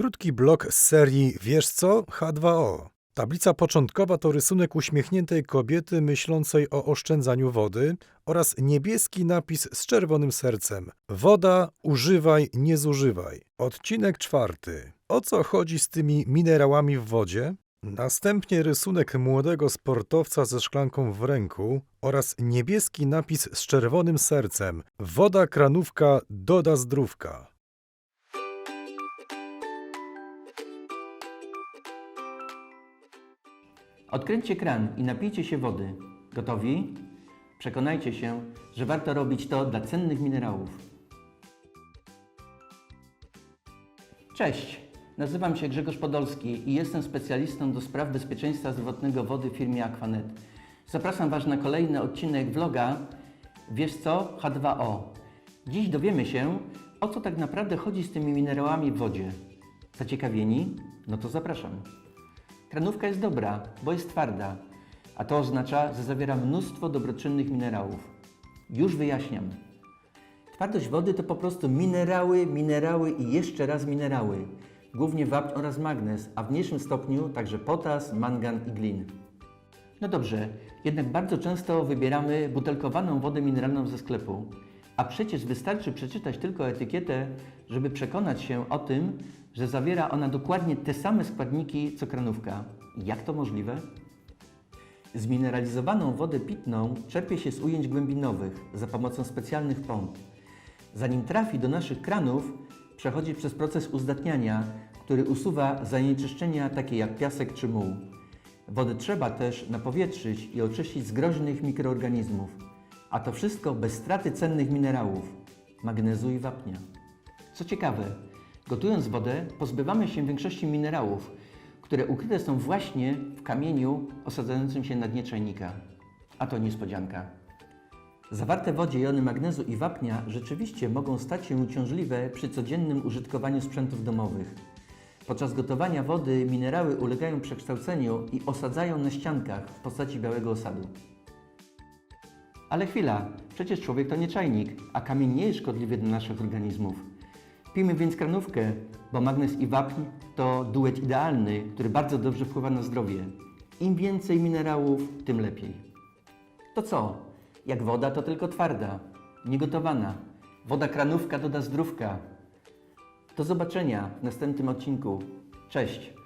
Krótki blok z serii Wiesz co? H2O. Tablica początkowa to rysunek uśmiechniętej kobiety myślącej o oszczędzaniu wody oraz niebieski napis z czerwonym sercem. Woda, używaj, nie zużywaj. Odcinek czwarty. O co chodzi z tymi minerałami w wodzie? Następnie rysunek młodego sportowca ze szklanką w ręku oraz niebieski napis z czerwonym sercem. Woda kranówka doda zdrówka. Odkręćcie kran i napijcie się wody. Gotowi? Przekonajcie się, że warto robić to dla cennych minerałów. Cześć, nazywam się Grzegorz Podolski i jestem specjalistą do spraw bezpieczeństwa zdrowotnego wody w firmie Aquanet. Zapraszam Was na kolejny odcinek vloga Wiesz co? H2O. Dziś dowiemy się, o co tak naprawdę chodzi z tymi minerałami w wodzie. Zaciekawieni? No to zapraszam. Kranówka jest dobra, bo jest twarda, a to oznacza, że zawiera mnóstwo dobroczynnych minerałów. Już wyjaśniam. Twardość wody to po prostu minerały, minerały i jeszcze raz minerały. Głównie wapń oraz magnez, a w mniejszym stopniu także potas, mangan i glin. No dobrze, jednak bardzo często wybieramy butelkowaną wodę mineralną ze sklepu. A przecież wystarczy przeczytać tylko etykietę, żeby przekonać się o tym, że zawiera ona dokładnie te same składniki co kranówka. Jak to możliwe? Zmineralizowaną wodę pitną czerpie się z ujęć głębinowych za pomocą specjalnych pomp. Zanim trafi do naszych kranów, przechodzi przez proces uzdatniania, który usuwa zanieczyszczenia takie jak piasek czy muł. Wodę trzeba też napowietrzyć i oczyścić z groźnych mikroorganizmów, a to wszystko bez straty cennych minerałów magnezu i wapnia. Co ciekawe, gotując wodę pozbywamy się większości minerałów, które ukryte są właśnie w kamieniu osadzającym się na dnie czajnika. A to niespodzianka. Zawarte w wodzie jony magnezu i wapnia rzeczywiście mogą stać się uciążliwe przy codziennym użytkowaniu sprzętów domowych. Podczas gotowania wody minerały ulegają przekształceniu i osadzają na ściankach w postaci białego osadu. Ale chwila, przecież człowiek to nie czajnik, a kamień nie jest szkodliwy dla naszych organizmów. Pijmy więc kranówkę, bo magnez i wapń to duet idealny, który bardzo dobrze wpływa na zdrowie. Im więcej minerałów, tym lepiej. To co? Jak woda, to tylko twarda, niegotowana. Woda kranówka doda zdrówka. Do zobaczenia w następnym odcinku. Cześć!